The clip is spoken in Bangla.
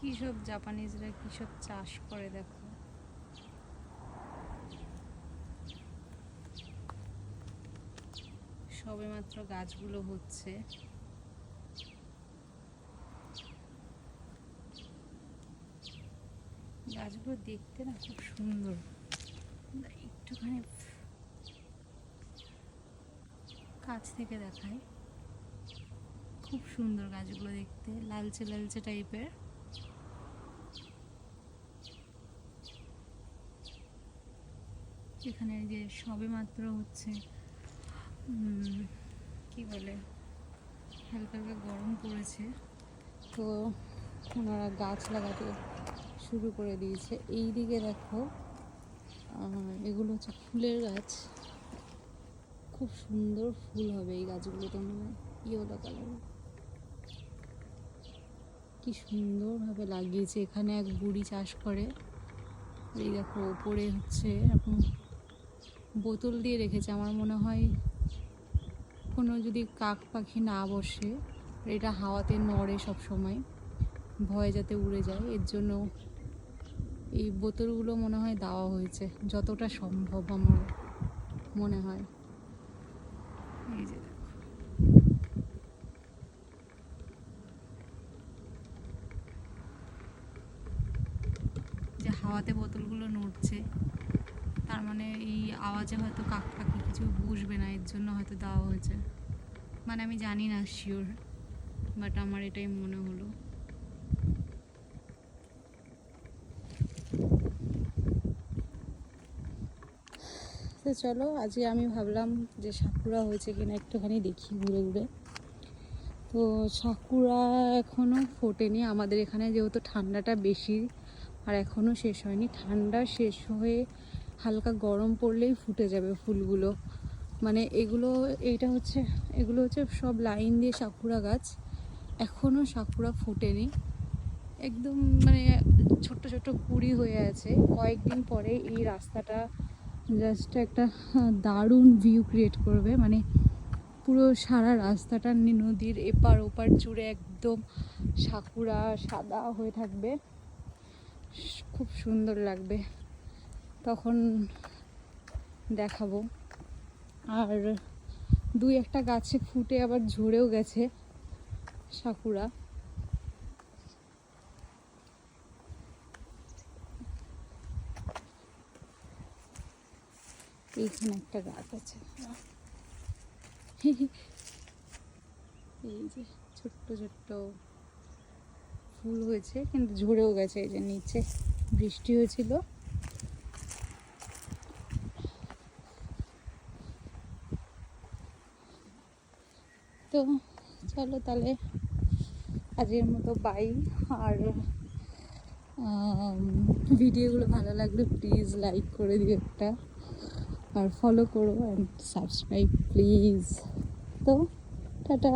কী সব জাপানিজরা কী সব চাষ করে দেখো? সবে মাত্র গাছগুলো হচ্ছে। গাছগুলো দেখতে না খুব সুন্দর। একটুখানি কাছ থেকে দেখায় খুব সুন্দর গাছগুলো দেখতে, লালচে লালচে টাইপের এখানে যে সবে মাত্র হচ্ছে কি বলে, হালকা হালকা গরম পড়েছে। তো ওনারা গাছ লাগাতে শুরু করে দিয়েছে। এই দিকে দেখো এগুলো হচ্ছে ফুলের গাছ। খুব সুন্দর ফুল হবে এই গাছগুলোতে, মনে হয় কালার। কি সুন্দরভাবে লাগিয়েছে। এখানে এক বুড়ি চাষ করে। এই দেখো, ওপরে হচ্ছে এখন বোতল দিয়ে রেখেছে। আমার মনে হয় কোনো যদি কাক পাখি না বসে, এটা হাওয়াতে নড়ে সব সময় ভয় যাতে উড়ে যায়, এর জন্য এই বোতলগুলো মনে হয় দেওয়া হয়েছে, যতটা সম্ভব আমার মনে হয়। এই যে হাওয়াতে বোতলগুলো নড়ছে আওয়াজে হয়তো কাক পাখি কিছু বুঝবে না, এর জন্য হয়তো দেওয়া হয়েছে। মানে আমি জানি না শিওর বাট আমার এটাই মনে হলো। তো চলো, আজকে আমি ভাবলাম যে সাকুরা হয়েছে কিনা একটুখানি দেখি, ঘুরে ঘুরে। তো সাকুরা এখনও ফোটেনি, আমাদের এখানে যেহেতু ঠান্ডাটা বেশি, আর এখনও শেষ হয়নি। ঠান্ডা শেষ হয়ে হালকা গরম পড়লেই ফুটে যাবে ফুলগুলো। মানে এগুলো, এইটা হচ্ছে, এগুলো হচ্ছে সব লাইন দিয়ে সাকুরা গাছ। এখনও সাকুরা ফোটেনি। একদম মানে ছোট্ট ছোট্ট কুড়ি হয়ে আছে। কয়েকদিন পরে এই রাস্তাটা জাস্ট একটা দারুণ ভিউ ক্রিয়েট করবে। মানে পুরো সারা রাস্তাটা নদীর এপার ওপার জুড়ে একদম সাকুরা সাদা হয়ে থাকবে। খুব সুন্দর লাগবে। তখন দেখাবো। আর দুই একটা গাছে ফুটে আবার ঝরেও গেছে সাকুরা। এইখানে একটা গাছ আছে। এই যে ছোট্ট ছোট্ট ফুল হয়েছে, কিন্তু ঝরেও গেছে, এই যে নিচে বৃষ্টি হয়েছিল। তো চলো তাহলে আজকের মতো বাই আর ভিডিওগুলো ভালো লাগলে প্লিজ লাইক করে দিও একটা। আর ফলো করো অ্যান্ড সাবস্ক্রাইব প্লিজ তো, টাটা।